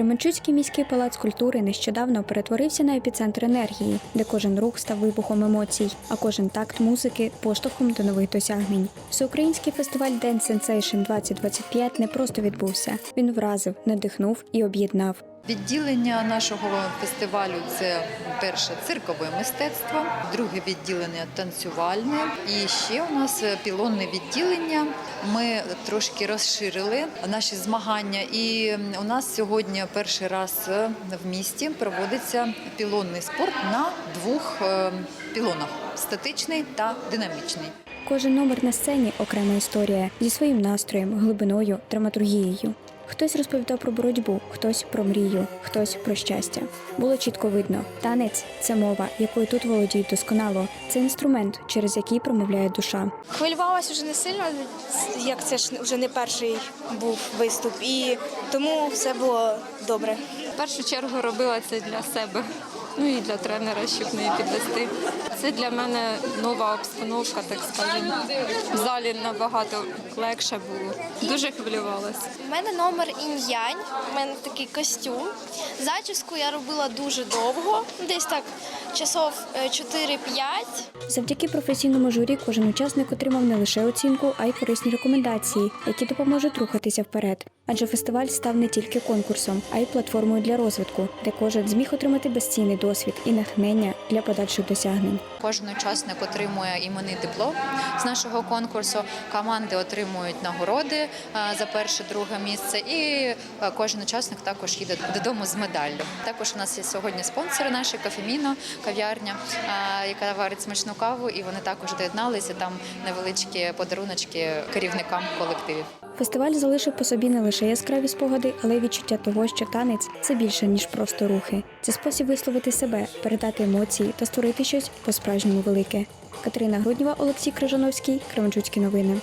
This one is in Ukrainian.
Кременчуцький міський палац культури нещодавно перетворився на епіцентр енергії, де кожен рух став вибухом емоцій, а кожен такт музики поштовхом до нових досягнень. Всеукраїнський фестиваль Dance Sensation 2025 не просто відбувся. Він вразив, надихнув і об'єднав. Відділення нашого фестивалю це перше циркове мистецтво, друге відділення танцювальне. І ще у нас пілонне відділення. Ми трошки розширили наші змагання. І у нас сьогодні перший раз в місті проводиться пілонний спорт на двох е, пілонах статичний та динамічний. Кожен номер на сцені окрема історія зі своїм настроєм, глибиною, драматургією. Хтось розповідав про боротьбу, хтось про мрію, хтось про щастя. Було чітко видно, танець це мова, якою тут володіють досконало. Це інструмент, через який промовляє душа. Хвилювалася вже не сильно, як це ж вже не перший був виступ, і тому все було добре. В першу чергу робила це для себе, ну і для тренера, щоб не підвести. Це для мене нова обстановка, так скажемо. В залі набагато легше було. Дуже хвилювалася. У мене номер інь-янь, у мене такий костюм. Зачіску я робила дуже довго, десь так часов е, 4-5. Завдяки професійному журі кожен учасник отримав не лише оцінку, а й корисні рекомендації, які допоможуть рухатися вперед. Адже фестиваль став не тільки конкурсом, а й платформою для розвитку, де кожен зміг отримати безцінний досвід і натхнення для подальших досягнень. Кожен учасник отримує іменний диплом з нашого конкурсу. Команди отримують нагороди е, за перше, друге місце, і е, кожен учасник також їде додому з медаллю. Також у нас є сьогодні спонсори наші кафеміно, кав'ярня, е, яка варить смачну каву, і вони також доєдналися. Там невеличкі подаруночки керівникам колективів. Фестиваль залишив по собі не лише яскраві спогади, але й відчуття того, що танець це більше ніж просто рухи. Це спосіб висловити себе, передати емоції та створити щось по-справжньому велике. Катерина Груднєва, Олексій Крижановський, Кременчуцькі новини.